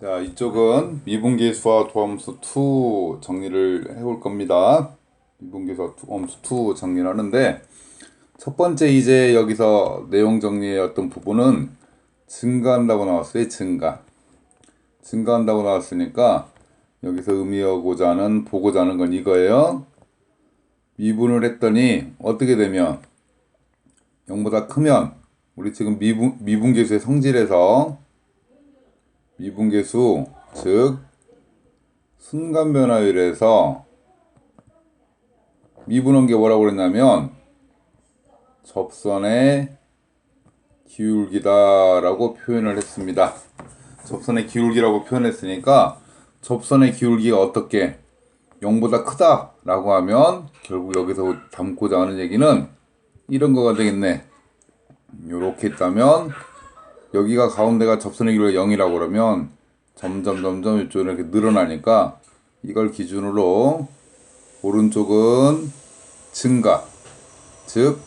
자, 이쪽은 미분계수와 도함수 2 정리를 해볼 겁니다. 미분계수와 도함수 2 정리를 하는데, 첫 번째 이제 여기서 내용 정리의 어떤 부분은 증가한다고 나왔어요. 증가. 증가한다고 나왔으니까, 여기서 의미하고자 하는, 보고자 하는 건 이거예요. 미분을 했더니, 어떻게 되면, 0보다 크면, 우리 지금 미분, 미분계수의 성질에서, 미분계수, 즉 순간 변화율에서 미분한 게 뭐라고 그랬냐면 접선의 기울기다라고 표현을 했습니다. 접선의 기울기라고 표현했으니까 접선의 기울기가 어떻게 0보다 크다라고 하면 결국 여기서 담고자 하는 얘기는 이런 거가 되겠네. 요렇게 있다면 여기가 가운데가 접선의 기울기가 0이라고 그러면 점점 점점 이쪽으로 이렇게 늘어나니까 이걸 기준으로 오른쪽은 증가 즉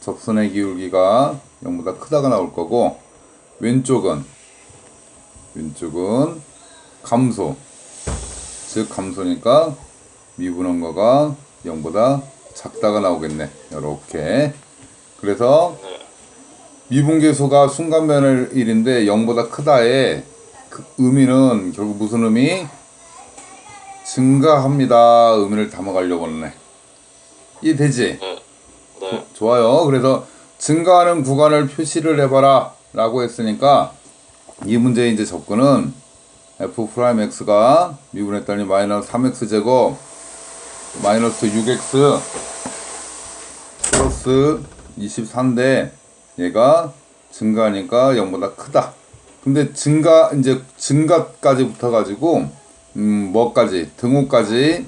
접선의 기울기가 0보다 크다가 나올 거고 왼쪽은 왼쪽은 감소 즉 감소니까 미분한 거가 0보다 작다가 나오겠네. 이렇게. 그래서 미분계수가 순간 변화일인데 0보다 크다의 그 의미는 결국 무슨 의미? 증가합니다 의미를 담아가려고 하네 이해되지? 네. 네. 좋아요 그래서 증가하는 구간을 표시를 해봐라 라고 했으니까 이 문제의 이제 접근은 f 프라임 x가 미분했더니 마이너스 3x 제곱 마이너스 6x 플러스 24인데 얘가 증가하니까 0보다 크다. 근데 증가 이제 증가까지 붙어가지고 음 뭐까지 등호까지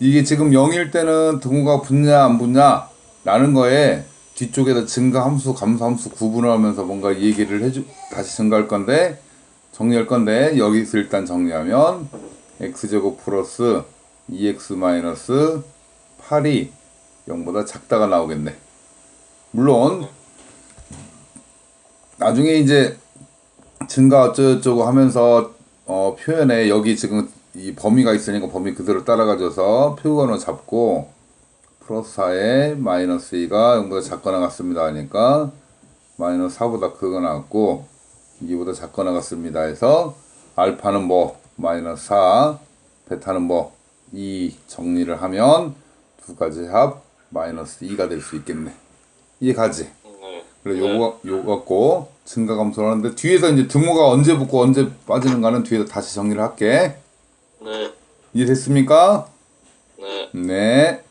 이게 지금 0일 때는 등호가 붙냐 안 붙냐 라는 거에 뒤쪽에다 증가 함수 감소 함수 구분을 하면서 뭔가 얘기를 해주 다시 증가할 건데 정리할 건데 여기서 일단 정리하면 x제곱 플러스 2x 마이너스 8이 0보다 작다가 나오겠네. 물론 나중에 이제 증가 어쩌고저쩌고 하면서 어, 표현에 여기 지금 이 범위가 있으니까 범위 그대로 따라가줘서 표현을 잡고 플러스 4에 마이너스 2가 0보다 작거나 같습니다 하니까 마이너스 4보다 크거나 같고 2보다 작거나 같습니다 해서 알파는 뭐 마이너스 4 베타는 뭐 2 정리를 하면 두 가지 합 마이너스 2가 될 수 있겠네 이해 가지? 네. 그래 요거 요거 갖고 증가 감소를 하는데 뒤에서 이제 등호가 언제 붙고 언제 빠지는가는 뒤에서 다시 정리를 할게 네. 이해됐습니까? 네. 네.